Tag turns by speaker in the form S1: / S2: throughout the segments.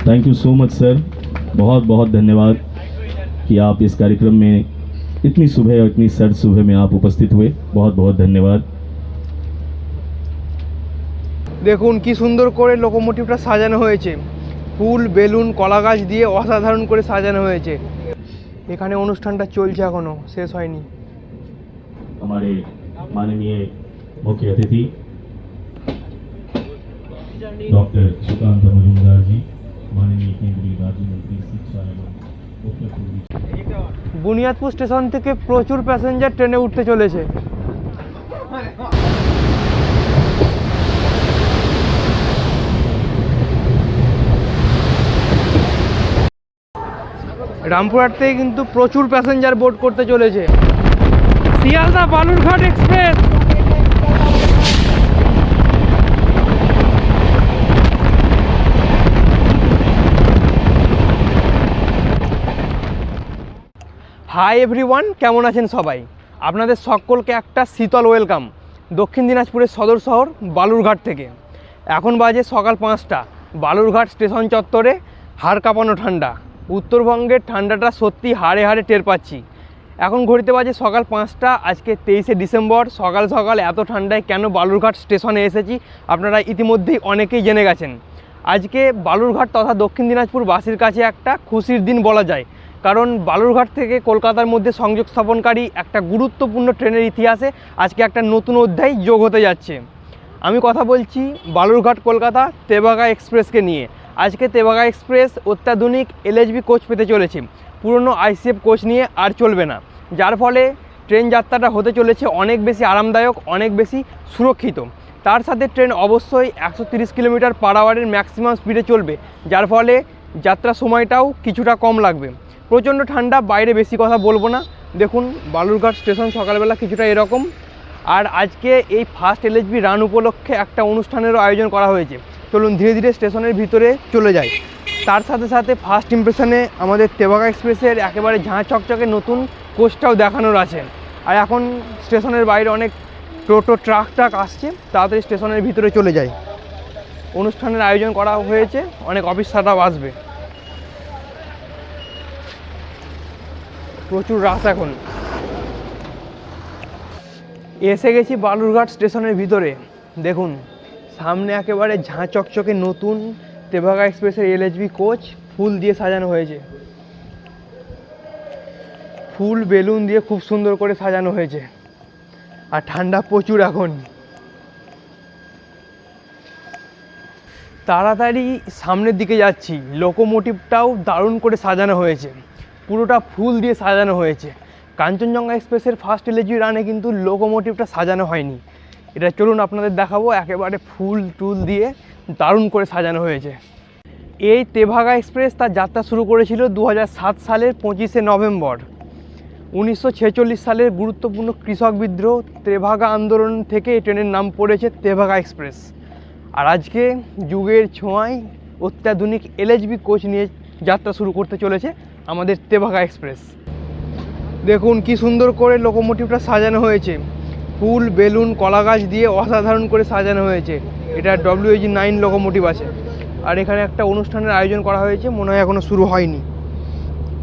S1: thank you so much sir बहुत बहुत धन्यवाद कि आप इस कार्यक्रम में इतनी सुबह और इतनी सर्द सुबह में आप उपस्थित हुए बहुत बहुत धन्यवाद
S2: দেখুন কি সুন্দর করে লোকোমোটিভটা সাজানো হয়েছে ফুল বেলুন কলা গাছ দিয়ে অসাধারণ করে সাজানো হয়েছে এখানে অনুষ্ঠানটা চলছে এখনো শেষ হয়নি
S1: हमारे माननीय मुख्य अतिथि डॉक्टर सुकांत मजूमदार जी
S2: বুনিয়াদপুর স্টেশন থেকে প্রচুর প্যাসেঞ্জার ট্রেনে উঠতে চলেছে। রামপুরহাট থেকে কিন্তু প্রচুর প্যাসেঞ্জার বোর্ড করতে চলেছে। Sealdah Balurghat express. Hi everyone কেমন আছেন সবাই? আপনাদের সকলকে একটা শীতল ওয়েলকাম দক্ষিণ দিনাজপুরের সদর শহর বালুরঘাট থেকে। এখন বাজে সকাল পাঁচটা। বালুরঘাট স্টেশন চত্বরে হাড় কাঁপানো ঠান্ডা। উত্তরবঙ্গের ঠান্ডাটা সত্যি হাড়ে হাড়ে টের পাচ্ছি। এখন ঘড়িতে বাজে সকাল পাঁচটা, আজকে তেইশে ডিসেম্বর। সকাল সকাল এত ঠান্ডায় কেন বালুরঘাট স্টেশনে এসেছি, আপনারা ইতিমধ্যেই অনেকেই জেনে গেছেন। আজকে বালুরঘাট তথা দক্ষিণ দিনাজপুর বাসীর কাছে একটা খুশির দিন বলা যায়। কারণ বালুরঘাট থেকে কলকাতার মধ্যে সংযোগ স্থাপনকারী একটা গুরুত্বপূর্ণ ট্রেনের ইতিহাসে আজকে একটা নতুন অধ্যায় যোগ হতে যাচ্ছে। আমি কথা বলছি বালুরঘাট কলকাতা তেবাগা এক্সপ্রেসকে নিয়ে। আজকে তেবাগা এক্সপ্রেস অত্যাধুনিক এলএচবি কোচ পেতে চলেছে। পুরনো আইসিএফ কোচ নিয়ে আর চলবে না। যার ফলে ট্রেন যাত্রাটা হতে চলেছে অনেক বেশি আরামদায়ক, অনেক বেশি সুরক্ষিত। তার সাথে ট্রেন অবশ্যই একশো কিলোমিটার পার আওয়ারের ম্যাক্সিমাম স্পিডে চলবে। যার ফলে যাত্রা সময়টাও কিছুটা কম লাগবে। প্রচণ্ড ঠান্ডা, বাইরে বেশি কথা বলব না। দেখুন, বালুরঘাট স্টেশন সকালবেলা কিছুটা এরকম। আর আজকে এই ফার্স্ট এলএচবি রান উপলক্ষে একটা অনুষ্ঠানেরও আয়োজন করা হয়েছে। চলুন ধীরে ধীরে স্টেশনের ভিতরে চলে যাই। তার সাথে সাথে ফার্স্ট ইমপ্রেশনে আমাদের তেবাগা এক্সপ্রেসের একেবারে ঝাঁ চকচকে নতুন কোচটাও দেখানোর আছে। আর এখন স্টেশনের বাইরে অনেক টোটো, ট্রাক ট্রাক আসছে। তাড়াতাড়ি স্টেশনের ভিতরে চলে যায় অনুষ্ঠানের আয়োজন করা হয়েছে, অনেক অফিস অফিসাররাও আসবে। প্রচুর রাস এখন। এসে গেছি বালুরঘাট স্টেশনের ভিতরে। দেখুন, সামনে একেবারে ঝাঁ চকচকে নতুন তেভাগা এক্সপ্রেসের এলএচবি কোচ ফুল দিয়ে সাজানো হয়েছে। ফুল বেলুন দিয়ে খুব সুন্দর করে সাজানো হয়েছে। আর ঠান্ডা প্রচুর এখন। তাড়াতাড়ি সামনের দিকে যাচ্ছি। লোকোমোটিভটাও দারুণ করে সাজানো হয়েছে। পুরোটা ফুল দিয়ে সাজানো হয়েছে। কাঞ্চনজঙ্ঘা এক্সপ্রেসের ফার্স্ট এলএজি রানে কিন্তু লোকোমোটিভটা সাজানো হয়নি। এটা চলুন আপনাদের দেখাবো, একেবারে ফুল টুল দিয়ে দারুণ করে সাজানো হয়েছে। এই তেভাগা এক্সপ্রেস তার যাত্রা শুরু করেছিল দু হাজার সাত সালের পঁচিশে নভেম্বর। উনিশশো ছেচল্লিশ সালের গুরুত্বপূর্ণ কৃষক বিদ্রোহ তেভাগা আন্দোলন থেকে এই ট্রেনের নাম পড়েছে তেভাগা এক্সপ্রেস। আর আজকে যুগের ছোঁয়ায় অত্যাধুনিক এলএচবি কোচ নিয়ে যাত্রা শুরু করতে চলেছে আমাদের তেভাগা এক্সপ্রেস। দেখুন কি সুন্দর করে লোকোমোটিভটা সাজানো হয়েছে। ফুল, বেলুন, কলা গাছ দিয়ে অসাধারণ করে সাজানো হয়েছে। এটা ডব্লিউজি নাইন লোকোমোটিভ আছে। আর এখানে একটা অনুষ্ঠানের আয়োজন করা হয়েছে, মনে হয় এখনও শুরু হয়নি।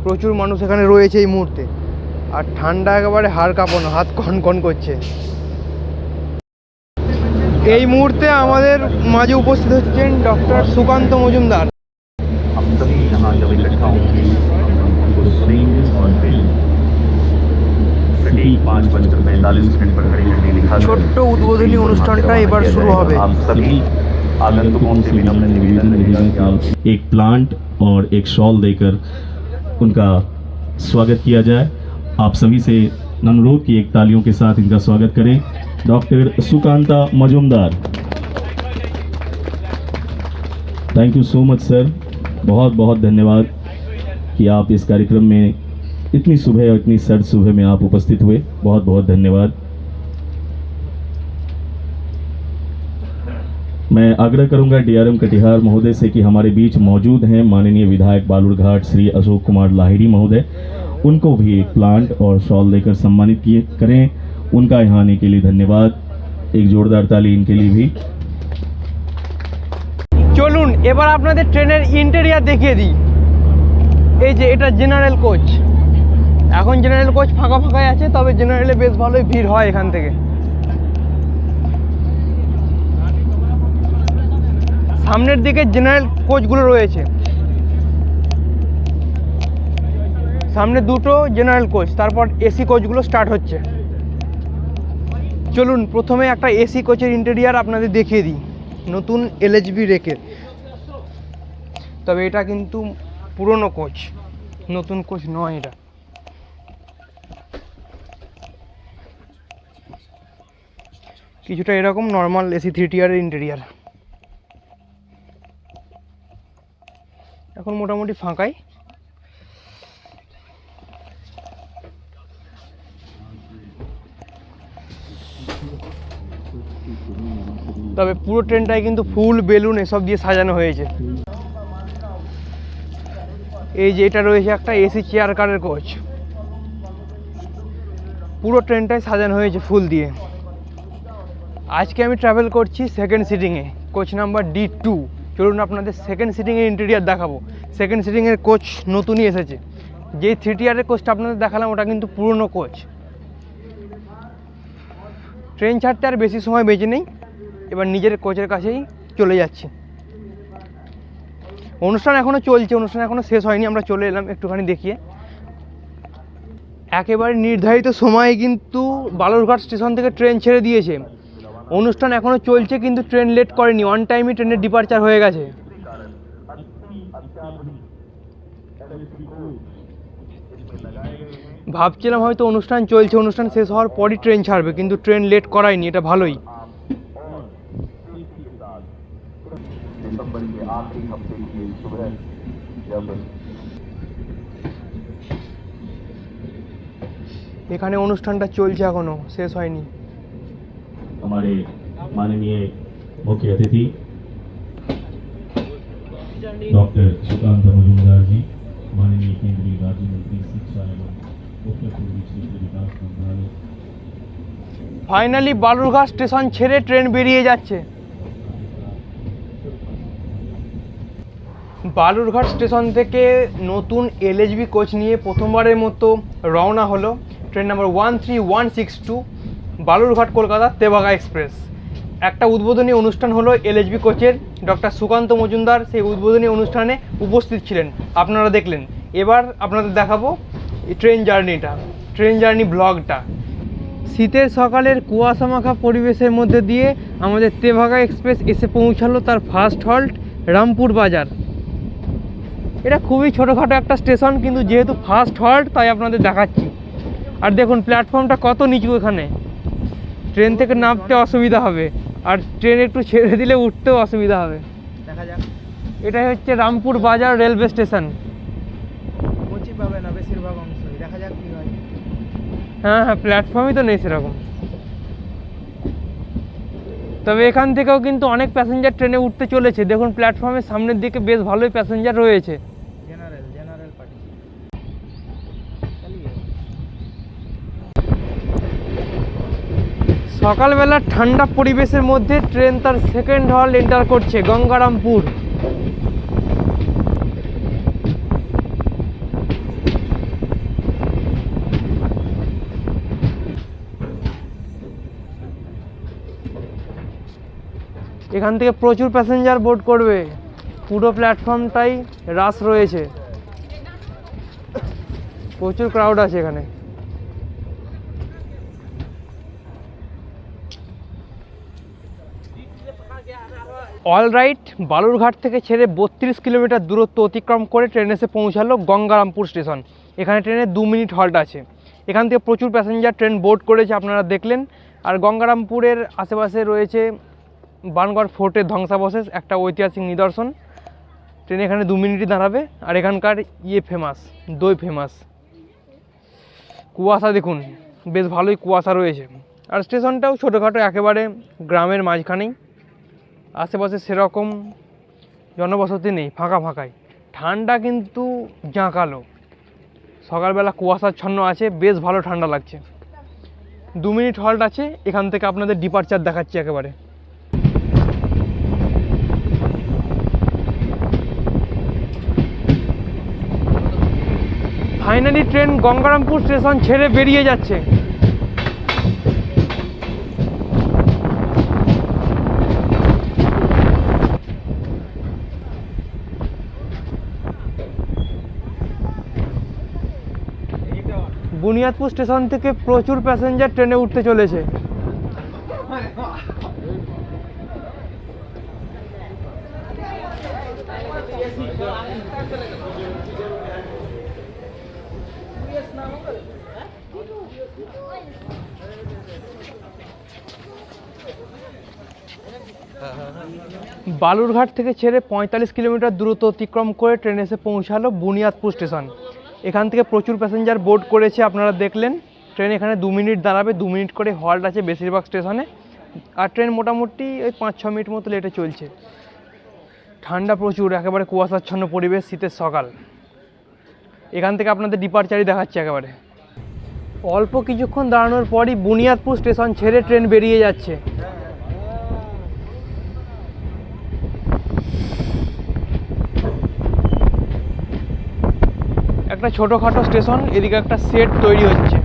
S2: প্রচুর মানুষ এখানে রয়েছে এই মুহূর্তে। আর ঠান্ডা একেবারে হাড় কাঁপানো, হাত কন কন করছে। এই মুহূর্তে আমাদের মাঝে উপস্থিত হচ্ছেন ডক্টর সুকান্ত মজুমদার।
S3: सटीक पाँच बजकर पैंतालीस मिनट पर खड़ी झंडी दिखा
S2: ছোট্ট উদ্বোধনী অনুষ্ঠানটা এবার শুরু হবে
S3: आप सभी आगंतुकों से विनम्र निवेदन रहेगा कि आप
S1: एक प्लांट और एक शॉल देकर उनका स्वागत किया जाए आप सभी से अनुरोध की एक तालियों के साथ इनका स्वागत करें doctor Sukanta Majumdar thank you so much sir बहुत बहुत धन्यवाद कि आप इस कार्यक्रम में इतनी सुबह और इतनी सर्द सुबह में आप उपस्थित हुए बहुत बहुत धन्यवाद मैं आग्रह करूंगा डीआरएम कटिहार महोदय से कि हमारे बीच मौजूद हैं माननीय विधायक बालूरघाट श्री अशोक कुमार लाहिड़ी महोदय उनको भी एक प्लांट और शॉल देकर सम्मानित किए करें उनका यहाँ आने के लिए धन्यवाद एक जोरदार ताली इनके लिए भी
S2: চলুন চলুন এবার আপনাদের ট্রেনের ইন্টেরিয়ার দেখিয়ে দিই এই যে এটা জেনারেল কোচ এখন জেনারেল কোচ ফাঁকা ফাঁকাই আছে, তবে জেনারেলে বেশ ভালোই ভিড় হয় এখান থেকে। সামনের দিকে জেনারেল কোচগুলো রয়েছে। সামনে দুটো জেনারেল কোচ তারপর এসি কোচগুলো স্টার্ট হচ্ছে। চলুন, প্রথমে একটা এসি কোচের ইন্টেরিয়ার আপনাদের দেখিয়ে দিই। নতুন এলএচবি রেকে তবে এটা কিন্তু পুরনো কোচ নতুন কোচ নয় এটা। কিছুটা এরকম নর্মাল এসি থ্রি টিয়ারের ইন্টেরিয়ার এখন মোটামুটি ফাঁকাই। তবে পুরো ট্রেনটাই কিন্তু ফুল বেলুন এসব দিয়ে সাজানো হয়েছে। এই যে এটা রয়েছে একটা এসি চেয়ার কারের কোচ পুরো ট্রেনটাই সাজানো হয়েছে ফুল দিয়ে। আজকে আমি ট্রাভেল করছি সেকেন্ড সিটিংয়ে কোচ নাম্বার ডি টু চলুন আপনাদের সেকেন্ড সিটিংয়ের ইন্টেরিয়ার দেখাবো। সেকেন্ড সিটিংয়ের কোচ নতুনই এসেছে। যেই থ্রি টিয়ারের কোচটা আপনাদের দেখালাম, ওটা কিন্তু পুরনো কোচ ট্রেন ছাড়তে আর বেশি সময় বেঁচে নেই। এবার নিজের কোচের কাছেই চলে যাচ্ছি। অনুষ্ঠান এখনও চলছে, অনুষ্ঠান এখনও শেষ হয়নি, আমরা চলে এলাম একটুখানি দেখিয়ে। একেবারে নির্ধারিত সময়ে কিন্তু বালুরঘাট স্টেশন থেকে ট্রেন ছেড়ে দিয়েছে। অনুষ্ঠান এখনও চলছে, কিন্তু ট্রেন লেট করেনি। অন টাইমই ট্রেনের ডিপার্চার হয়ে গেছে। ভাবছিলাম হয়তো অনুষ্ঠান চলছে, অনুষ্ঠান শেষ হওয়ার পরই ট্রেন ছাড়বে, কিন্তু ট্রেন লেট করায়নি, এটা ভালোই। এখানে অনুষ্ঠানটা চলছে এখনও, শেষ হয়নি।
S1: हमारे माननीय मुख्य अतिथि डॉक्टर सुकांत मजूमदार जी माननीय केंद्रीय राज्य मंत्री शिक्षा एवं उत्तर पूर्वी क्षेत्र विकास मंत्रालय
S2: ফাইনালি বালুরঘাট স্টেশন ছেড়ে ট্রেন বেরিয়ে যাচ্ছে বালুরঘাট স্টেশন থেকে নতুন এলএচবি কোচ নিয়ে প্রথমবারের মতো রওনা হলো train number one three one six two Balurghat, Kolkata, Tebhaga express. একটা উদ্বোধনী অনুষ্ঠান হলো এলএচবি কোচের। ডক্টর সুকান্ত মজুমদার সেই উদ্বোধনী অনুষ্ঠানে উপস্থিত ছিলেন। আপনারা দেখলেন। এবার আপনাদের দেখাবো ট্রেন জার্নিটা, ট্রেন জার্নি ব্লগটা। শীতের সকালের কুয়াশা মাখা পরিবেশের মধ্যে দিয়ে আমাদের তেভাগা এক্সপ্রেস এসে পৌঁছালো তার ফার্স্ট হল্ট, রামপুর বাজার। এটা খুবই ছোটোখাটো একটা স্টেশন, কিন্তু যেহেতু ফার্স্ট হল্ট, তাই আপনাদের দেখাচ্ছি। আর দেখুন, প্ল্যাটফর্মটা কত নিচু এখানে। ট্রেন থেকে নামতে অসুবিধা হবে। আর ট্রেন একটু ছেড়ে দিলে উঠতেও অসুবিধা হবে।
S4: দেখা যাক।
S2: এটাই হচ্ছে রামপুর বাজার রেলওয়ে স্টেশন।
S4: কোচই পাবে না বেশিরভাগ অংশই। দেখা যাক কি হয়।
S2: হ্যাঁ হ্যাঁ প্ল্যাটফর্মই তো নেই সেরকম। তবে এখান থেকেও কিন্তু অনেক প্যাসেঞ্জার ট্রেনে উঠতে চলেছে। দেখুন প্ল্যাটফর্মের সামনের দিকে বেশ ভালোই প্যাসেঞ্জার রয়েছে
S4: জেনারেল জেনারেল পার্টি
S2: সকালবেলা ঠান্ডা পরিবেশের মধ্যে ট্রেন তার সেকেন্ড হল এন্টার করছে, গঙ্গারামপুর। এখান থেকে প্রচুর প্যাসেঞ্জার বোর্ড করবে। পুরো প্ল্যাটফর্মটাই রাস রয়েছে। প্রচুর ক্রাউড আছে এখানে। অল রাইট বালুরঘাট থেকে ছেড়ে বত্রিশ কিলোমিটার দূরত্ব অতিক্রম করে ট্রেন এসে পৌঁছালো গঙ্গারামপুর স্টেশন এখানে ট্রেনে দু মিনিট হল্ট আছে। এখান থেকে প্রচুর প্যাসেঞ্জার ট্রেন বোর্ড করেছে আপনারা দেখলেন। আর গঙ্গারামপুরের আশেপাশে রয়েছে বানগড় ফোর্টের ধ্বংসাবশেষ, একটা ঐতিহাসিক নিদর্শন। ট্রেন এখানে দু মিনিটই দাঁড়াবে। আর এখানকার ইয়ে ফেমাস দই ফেমাস কুয়াশা দেখুন, বেশ ভালোই কুয়াশা রয়েছে। আর স্টেশনটাও ছোটোখাটো, একেবারে গ্রামের মাঝখানেই। আশেপাশে সেরকম জনবসতি নেই, ফাঁকা ফাঁকাই। ঠান্ডা কিন্তু জাঁকালো। সকালবেলা কুয়াশাচ্ছন্ন আছে, বেশ ভালো ঠান্ডা লাগছে। দু মিনিট হল্ট আছে, এখান থেকে আপনাদের ডিপার্চার দেখাচ্ছি একেবারে। ফাইনালি ট্রেন গঙ্গারামপুর স্টেশন ছেড়ে বেরিয়ে যাচ্ছে। বুনিয়াদপুর স্টেশন থেকে প্রচুর প্যাসেঞ্জার ট্রেনে উঠতে চলেছে। বালুরঘাট থেকে ছেড়ে পঁয়তাল্লিশ কিলোমিটার দূরত্ব অতিক্রম করে ট্রেন এসে পৌঁছালো বুনিয়াদপুর স্টেশন। এখান থেকে প্রচুর প্যাসেঞ্জার বোর্ড করেছে, আপনারা দেখলেন। ট্রেন এখানে দু মিনিট দাঁড়াবে, দু মিনিট করে হল্ট আছে বেশিরভাগ স্টেশনে আর ট্রেন মোটামুটি ওই পাঁচ ছ মিনিট মতো লেটে চলছে। ঠান্ডা প্রচুর, একেবারে কুয়াশাচ্ছন্ন পরিবেশ শীতের সকাল। এখান থেকে আপনাদের ডিপারচারই দেখাচ্ছে একেবারে। অল্প কিছুক্ষণ দাঁড়ানোর পরই বুনিয়াদপুর স্টেশন ছেড়ে ট্রেন বেরিয়ে যাচ্ছে। একটা ছোটোখাটো স্টেশন এদিকে একটা সেট তৈরি হচ্ছে।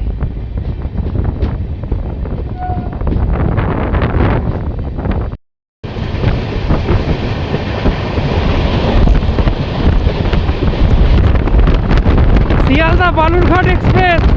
S2: শিয়ালদা বালুরঘাট এক্সপ্রেস।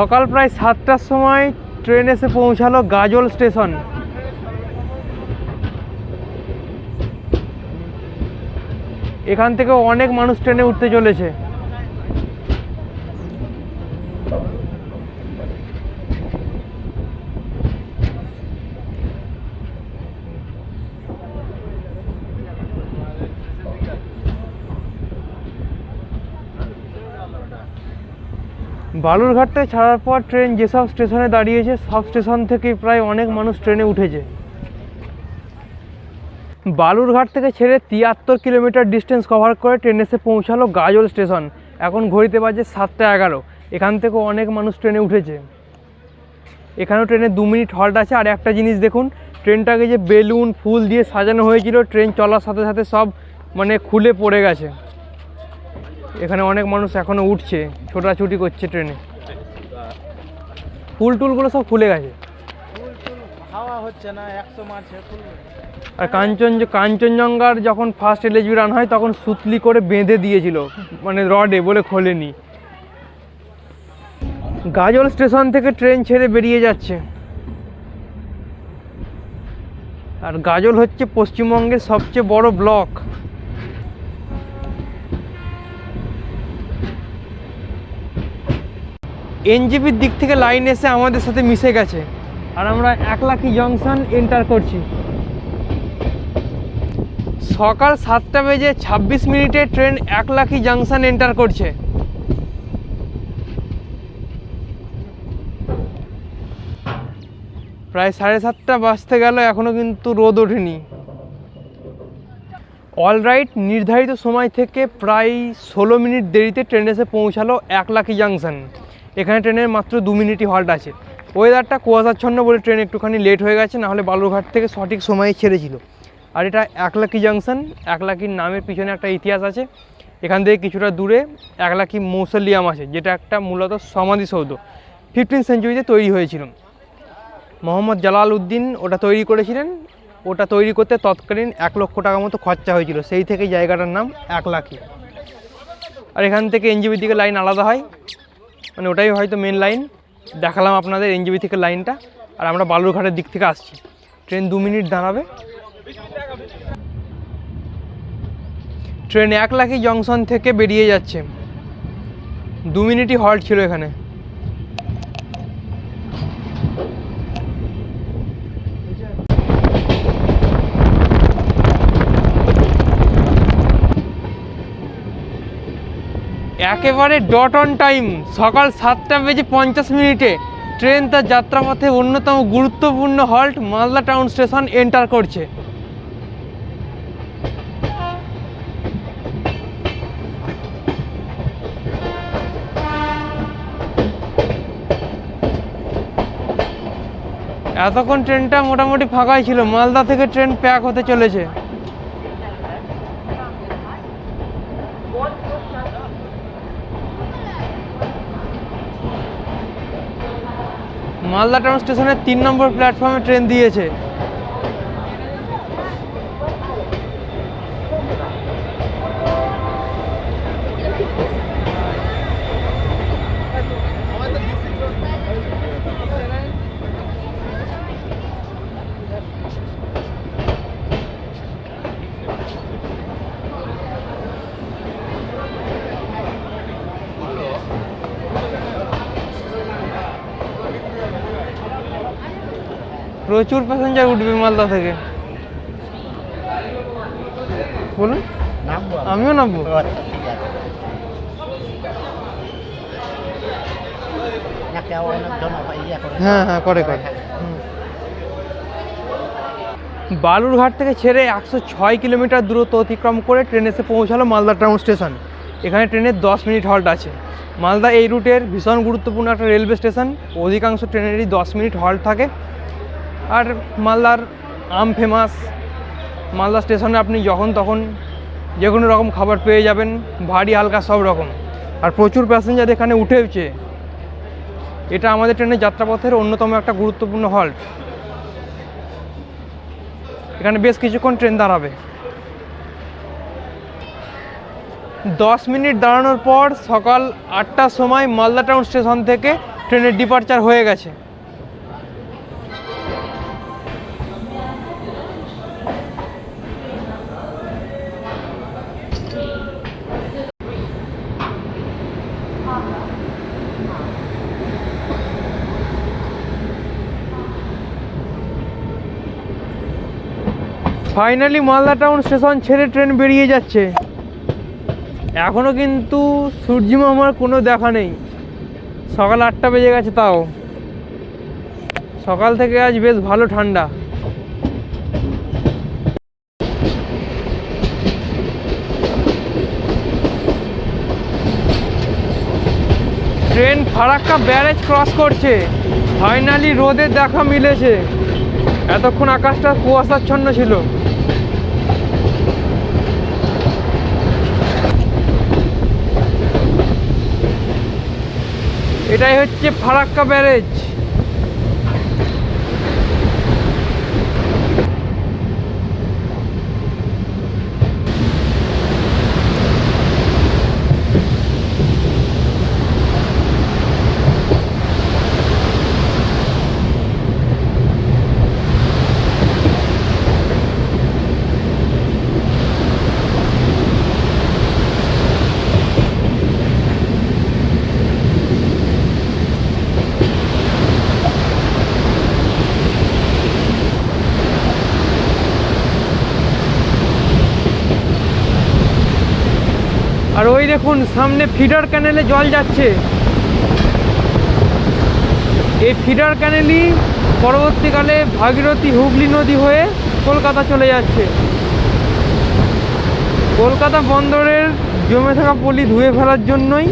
S2: সকাল প্রায় সাতটার সময় ট্রেন এসে পৌঁছালো গাজল স্টেশন। এখান থেকে অনেক মানুষ ট্রেনে উঠতে চলেছে। বালুরঘাট থেকে ছাড়ার পর ট্রেন যেসব স্টেশনে দাঁড়িয়েছে, সব স্টেশন থেকে প্রায় অনেক মানুষ ট্রেনে উঠেছে। বালুরঘাট থেকে ছেড়ে তিয়াত্তর কিলোমিটার ডিস্টেন্স কভার করে ট্রেনে এসে পৌঁছালো গাজল স্টেশন। এখন ঘড়িতে বাজে সাতটা এগারো। এখান থেকে অনেক মানুষ ট্রেনে উঠেছে। এখানেও ট্রেনে দু মিনিট হল্ট আছে। আর একটা জিনিস দেখুন, ট্রেনটাকে যে বেলুন, ফুল দিয়ে সাজানো হয়েছিল, ট্রেন চলার সাথে সাথে সব মানে খুলে পড়ে গেছে। এখানে অনেক মানুষ এখনও উঠছে ছোটাছুটি করছে ট্রেনে। ফুল টুলগুলো সব খুলে গেছে।
S4: হাওয়া হচ্ছে না একশো মারছে
S2: আর কাঞ্চন কাঞ্চনজঙ্ঘার যখন ফার্স্ট এলএসবি রান হয় তখন সুতলি করে বেঁধে দিয়েছিল মানে রডে বলে খোলেনি। গাজল স্টেশন থেকে ট্রেন ছেড়ে বেরিয়ে যাচ্ছে। আর গাজল হচ্ছে পশ্চিমবঙ্গের সবচেয়ে বড় ব্লক। এনজিপির দিক থেকে লাইন এসে আমাদের সাথে মিশে গেছে। আর আমরা একলাখি জংশন এন্টার করছি। সকাল সাতটা বেজে ছাব্বিশ মিনিটে ট্রেন একলাখি জাংশন এন্টার করছে। প্রায় সাড়ে সাতটা বাজতে গেল এখনও কিন্তু রোদ ওঠেনি। অলরাইট নির্ধারিত সময় থেকে প্রায় ষোলো মিনিট দেরিতে ট্রেন এসে পৌঁছালো একলাখি জাংশন। এখানে ট্রেনের মাত্র দু মিনিটই হল্ট আছে। ওয়েদারটা কুয়াশাচ্ছন্ন বলে ট্রেন একটুখানি লেট হয়ে গেছে, নাহলে বালুরঘাট থেকে সঠিক সময়ে ছেড়েছিল। আর এটা একলাকি জাংশন একলাকির নামের পিছনে একটা ইতিহাস আছে। এখান থেকে কিছুটা দূরে একলাকি মৌসলিয়াম আছে, যেটা একটা মূলত সমাধিসৌধ। ফিফটিন সেঞ্চুরিতে তৈরি হয়েছিল। মোহাম্মদ জালাল উদ্দিন ওটা তৈরি করেছিলেন। ওটা তৈরি করতে তৎকালীন এক লক্ষ টাকা মতো খরচা হয়েছিল। সেই থেকে জায়গাটার নাম একলাকি। আর এখান থেকে এনজিবির দিকে লাইন আলাদা হয়। মানে ওটাই হয়তো মেন লাইন দেখালাম আপনাদের এনজিবি থেকে লাইনটা আর আমরা বালুরঘাটের দিক থেকে আসছি। ট্রেন দু মিনিট দাঁড়াবে। ট্রেন এক লাখি জংশন থেকে বেরিয়ে যাচ্ছে। দু মিনিটই হল্ট ছিল এখানে। একেবারে ডট অন টাইম সকাল সাতটা বেজে পঞ্চাশ মিনিটে ট্রেন তার যাত্রাপথে অন্যতম গুরুত্বপূর্ণ halt Malda town station enter করছে। এতক্ষণ ট্রেনটা মোটামুটি ফাঁকাই ছিল। মালদা থেকে ট্রেন প্যাক হতে চলেছে। মালদা টাউন স্টেশনের তিন নম্বর প্ল্যাটফর্মে ট্রেন দিয়েছে। প্রচুর প্যাসেঞ্জার উঠবে মালদা থেকে। বলুন। আমিও নামবো। হ্যাঁ হ্যাঁ করে করে। বালুরঘাট থেকে ছেড়ে একশো ছয় কিলোমিটার দূরত্ব অতিক্রম করে ট্রেন এসে পৌঁছালো মালদা টাউন স্টেশন এখানে ট্রেনের দশ মিনিট হল্ট আছে। মালদা এই রুটের ভীষণ গুরুত্বপূর্ণ একটা রেলওয়ে স্টেশন অধিকাংশ ট্রেনেরই দশ মিনিট হল্ট থাকে। আর মালদার আম ফেমাস মালদা স্টেশনে আপনি যখন তখন যে কোনো রকম খাবার পেয়ে যাবেন, ভারী, হালকা সব রকম। আর প্রচুর প্যাসেঞ্জার এখানে উঠেওছে এটা আমাদের ট্রেনের যাত্রাপথের অন্যতম একটা গুরুত্বপূর্ণ হল্ট এখানে বেশ কিছুক্ষণ ট্রেন দাঁড়াবে। দশ মিনিট দাঁড়ানোর পর সকাল আটটার সময় মালদা টাউন স্টেশন থেকে ট্রেনের ডিপার্চার হয়ে গেছে। ফাইনালি মালদা টাউন স্টেশন ছেড়ে ট্রেন বেরিয়ে যাচ্ছে। এখনও কিন্তু সূর্যি মামার কোনো দেখা নেই। সকাল আটটা বেজে গেছে তাও। সকাল থেকে আজ বেশ ভালো ঠান্ডা। ট্রেন ফারাক্কা ব্যারেজ ক্রস করছে। ফাইনালি রোদের দেখা মিলেছে। এতক্ষণ আকাশটা কুয়াশাচ্ছন্ন ছিল। এটাই হচ্ছে ফারাক্কা ব্যারেজ। আর ওই দেখুন, সামনে ফিডার ক্যানেলে জল যাচ্ছে। এই ফিডার ক্যানেলই পরবর্তীকালে ভাগীরথী হুগলি নদী হয়ে কলকাতা চলে যাচ্ছে। কলকাতা বন্দরের জমে থাকা পলি ধুয়ে ফেলার জন্যই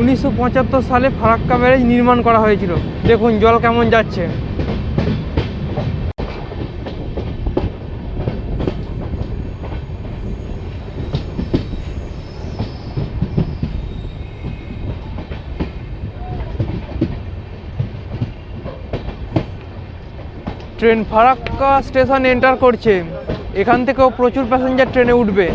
S2: উনিশশো পঁচাত্তর সালে ফারাক্কা ব্যারেজ নির্মাণ করা হয়েছিল। দেখুন, জল কেমন যাচ্ছে। ট্রেন ফারাক্কা স্টেশন এন্টার করছে। এখান থেকেও প্রচুর প্যাসেঞ্জার ট্রেনে উঠবে।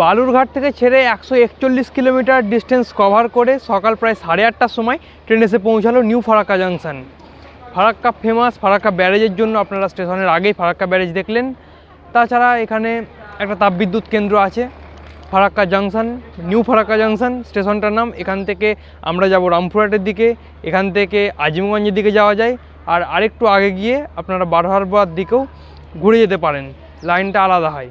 S2: বালুরঘাট থেকে ছেড়ে একশো একচল্লিশ কিলোমিটার ডিস্টেন্স কভার করে সকাল প্রায় সাড়ে আটটার সময় ট্রেন এসে পৌঁছালো new Farakka junction Farakka famous Farakka ব্যারেজের জন্য আপনারা স্টেশনের আগেই ফারাক্কা ব্যারেজ দেখলেন। তাছাড়া এখানে একটা তাপবিদ্যুৎ কেন্দ্র আছে, Farakka junction, new Farakka junction স্টেশনটার নাম। এখান থেকে আমরা যাব রামপুরহাটের দিকে, এখান থেকে আজিমগঞ্জের দিকে যাওয়া যায়, আর আরেকটু আগে গিয়ে আপনারা বারহারবার দিকেও ঘুরে যেতে পারেন, লাইনটা আলাদা হয়।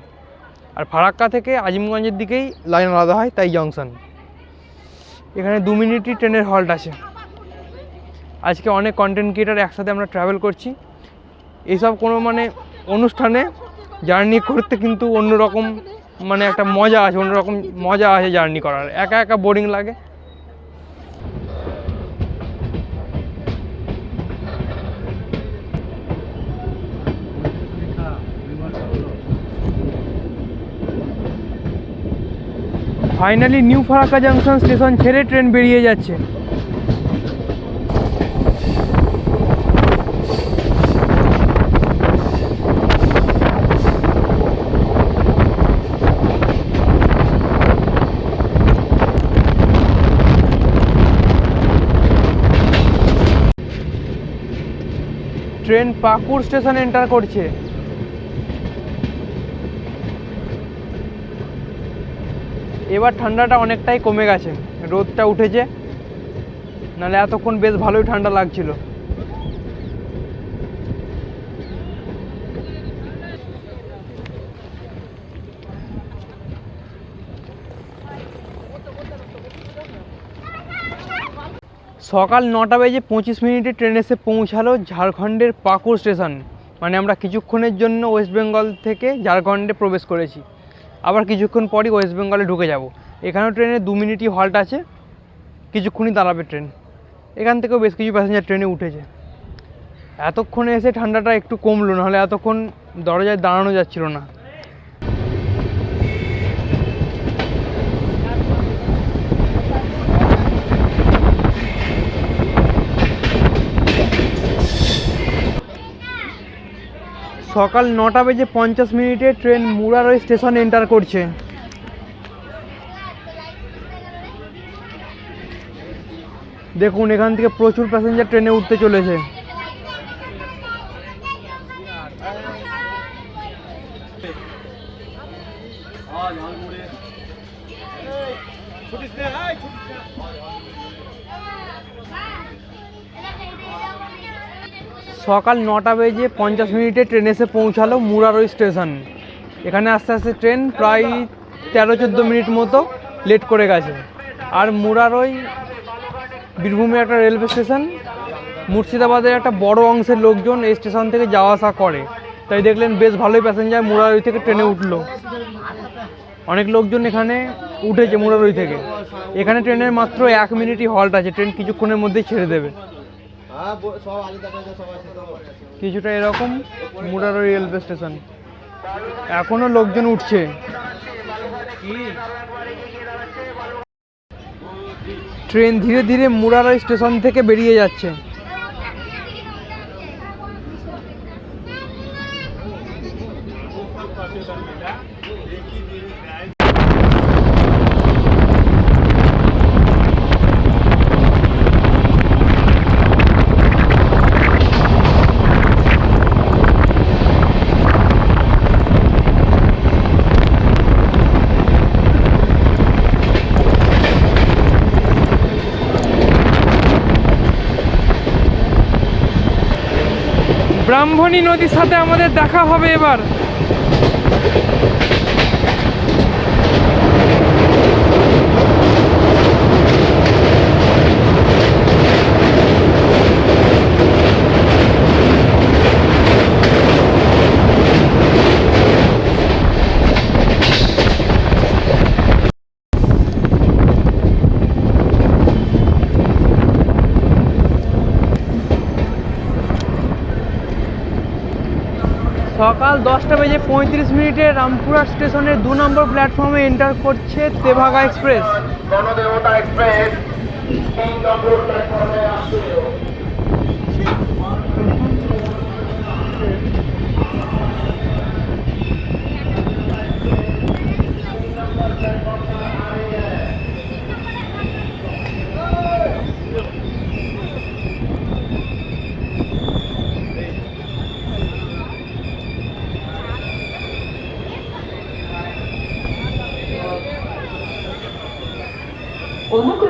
S2: আর ফারাক্কা থেকে আজিমগঞ্জের দিকেই লাইন আলাদা হয়, তাই জংশন। এখানে দু মিনিটই ট্রেনের হল্ট আছে। আজকে অনেক কন্টেন্ট ক্রিয়েটার একসাথে আমরা ট্রাভেল করছি। এইসব কোনো মানে অনুষ্ঠানে জার্নি করতে কিন্তু অন্যরকম মানে একটা মজা আছে, অন্যরকম মজা আছে জার্নি করার। একা একা বোরিং লাগে। Finally new Farakka junction station ছেড়ে ট্রেন বেরিয়ে যাচ্ছে। ট্রেন পাকুড় স্টেশন এন্টার করছে। এবার ঠান্ডাটা অনেকটাই কমে গেছে, রোদটা উঠেছে, নাহলে এতক্ষণ বেশ ভালোই ঠান্ডা লাগছিল। সকাল নটা বেজে পঁচিশ মিনিটে ট্রেন এসে পৌঁছালো ঝাড়খণ্ডের পাকুড় স্টেশন। মানে আমরা কিছুক্ষণের জন্য ওয়েস্ট বেঙ্গল থেকে ঝাড়খণ্ডে প্রবেশ করেছি। আবার কিছুক্ষণ পরই ওয়েস্ট বেঙ্গলে ঢুকে যাব। এখানেও ট্রেনে দু মিনিটই হল্ট আছে। কিছুক্ষণই দাঁড়াবে ট্রেন। এখান থেকেও বেশ কিছু প্যাসেঞ্জার ট্রেনে উঠেছে। এতক্ষণে এসে ঠান্ডাটা একটু কমলো, নাহলে এতক্ষণ দরজায় দাঁড়ানো যাচ্ছিল না। সকাল নটা বেজে পঞ্চাশ মিনিটে ট্রেন মুরারই স্টেশন এন্টার করছে। দেখুন, এখান থেকে প্রচুর প্যাসেঞ্জার ট্রেনে উঠতে চলেছে। সকাল নটা বেজে পঞ্চাশ মিনিটে ট্রেন এসে পৌঁছালো মুরারই স্টেশন। এখানে আস্তে আস্তে ট্রেন প্রায় তেরো চোদ্দ মিনিট মতো লেট করে গেছে। আর মুরারই বীরভূমের একটা রেলওয়ে স্টেশন, মুর্শিদাবাদের একটা বড় অংশের লোকজন এই স্টেশন থেকে যাওয়া আসা করে। তাই দেখলেন বেশ ভালোই প্যাসেঞ্জার মুরারই থেকে ট্রেনে উঠল। অনেক লোকজন এখানে উঠেছে মুরারই থেকে। এখানে ট্রেনের মাত্র এক মিনিটই হল্ট আছে, ট্রেন কিছুক্ষণের মধ্যেই ছেড়ে দেবে। কিছুটা এরকম মুরারো রেলওয়ে স্টেশন। এখনও লোকজন উঠছে। ট্রেন ধীরে ধীরে মুরারো স্টেশন থেকে বেরিয়ে যাচ্ছে। ব্রাহ্মণী নদীর সাথে আমাদের দেখা হবে এবার। সকাল দশটা বেজে পঁয়ত্রিশ মিনিটে রামপুরা স্টেশনের দু নম্বর প্ল্যাটফর্মে এন্টার করছে তেভাগা এক্সপ্রেস।
S5: এক্সপ্রেস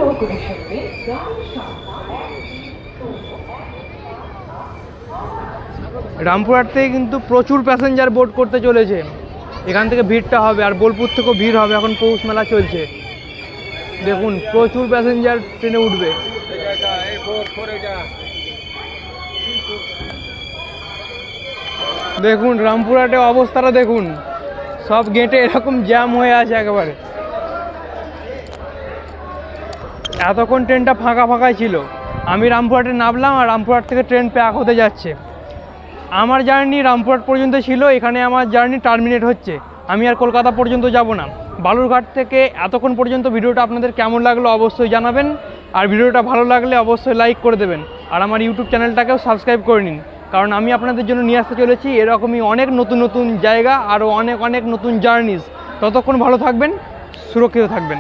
S6: অনুগ্রহ করে
S2: রামপুরহাট থেকে কিন্তু প্রচুর প্যাসেঞ্জার বোট করতে চলেছে। এখান থেকে ভিড়টা হবে আর বোলপুর থেকেও ভিড় হবে, এখন পৌষ মেলা চলছে। দেখুন, প্রচুর প্যাসেঞ্জার ট্রেনে উঠবে। দেখুন, রামপুরহাটে অবস্থাটা দেখুন। সব গেটে এরকম জ্যাম হয়ে আছে একেবারে। এতক্ষণ ট্রেনটা ফাঁকা ফাঁকাই ছিল। আমি রামপুরহাটে নামলাম আর রামপুরহাট থেকে ট্রেন প্যাক হতে যাচ্ছে। আমার জার্নি রামপুরহাট পর্যন্ত ছিল, এখানে আমার জার্নি টার্মিনেট হচ্ছে। আমি আর কলকাতা পর্যন্ত যাব না। বালুরঘাট থেকে এতক্ষণ পর্যন্ত ভিডিওটা আপনাদের কেমন লাগল অবশ্যই জানাবেন। আর ভিডিওটা ভালো লাগলে অবশ্যই লাইক করে দেবেন। আর আমার ইউটিউব চ্যানেলটাকেও সাবস্ক্রাইব করে নিন। কারণ আমি আপনাদের জন্য নিয়ে আসতে চলেছি এরকমই অনেক নতুন নতুন জায়গা আরও অনেক অনেক নতুন জার্নিস। ততক্ষণ ভালো থাকবেন, সুরক্ষিত থাকবেন।